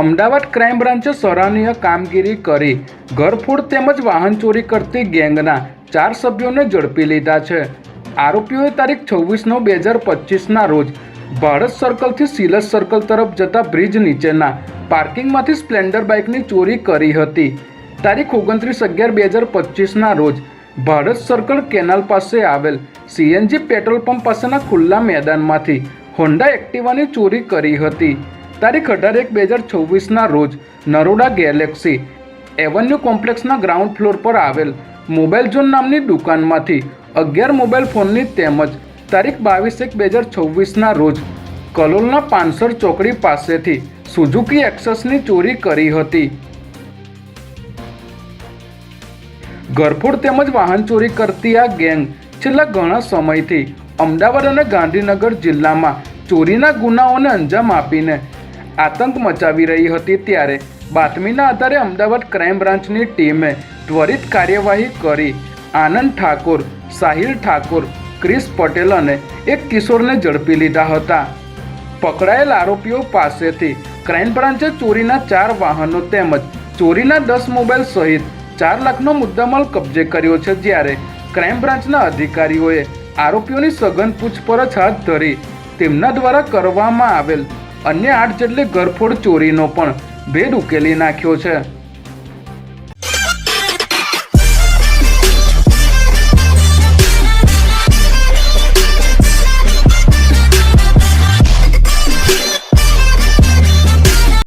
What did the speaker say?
Ahmedabad crime બ્રાન્ચે સરાહનીય કામગીરી કરી. ઘરફોડ તેમજ વાહન ચોરી કરતી ગેંગના ચાર સભ્યોને ઝડપી લીધા છે. આરોપીઓએ તારીખ છવ્વીસ નવ બે હજાર પચીસના રોજ ભારત સર્કલથી સિલસ સર્કલ તરફ જતા બ્રિજ નીચેના પાર્કિંગમાંથી સ્પ્લેન્ડર બાઇકની ચોરી કરી હતી. તારીખ ઓગણત્રીસ અગિયાર બે હજાર પચીસના રોજ ભારત સર્કલ કેનાલ પાસે આવેલ સીએનજી પેટ્રોલ પંપ પાસેના ખુલ્લા મેદાનમાંથી હોન્ડા એક્ટિવાની ચોરી કરી હતી. તારીખ અઢાર એક બે હજાર છવ્વીસના રોજ નરોડા ગેલેક્સી એવન્યુ કોમ્પ્લેક્સના ગ્રાઉન્ડ ફ્લોર પર આવેલ મોબાઈલ ઝોન નામની દુકાનમાંથી અગિયાર મોબાઈલ ફોનની તેમજ તારીખ બાવીસ એક બે હજાર છવ્વીસના રોજ કલોલના પાનસર ચોકડી પાસેથી સુઝુકી એક્સસની ચોરી કરી હતી. ઘરફોડ તેમજ વાહન ચોરી કરતી આ ગેંગ છેલ્લા ઘણા સમયથી અમદાવાદ અને ગાંધીનગર જિલ્લામાં ચોરીના ગુનાઓને અંજામ આપીને આતંક મચાવી રહી હતી ત્યારે બાતમીના આધારે અમદાવાદ ક્રાઇમ બ્રાન્ચની ટીમે ત્વરિત કાર્યવાહી કરી. આનંદ ઠાકોર, સાહિલ ઠાકોર ક્રિસ પટેલ અને એક કિશોરને ઝડપી લીધા હતા. પકડાયેલ આરોપીઓ પાસેથી ક્રાઇમ બ્રાન્ચે ચોરીના ચાર વાહનો તેમજ ચોરીના દસ મોબાઈલ સહિત ચાર લાખનો મુદ્દામાલ કબજે કર્યો છે જ્યારે ક્રાઇમ બ્રાન્ચના અધિકારીઓએ આરોપીઓની સઘન પૂછપરછ હાથ ધરી તેમના દ્વારા કરવામાં આવેલ અન્ય આઠ જેટલી ઘરફોડ ચોરીનો પણ ભેદ ઉકેલી નાખ્યો છે.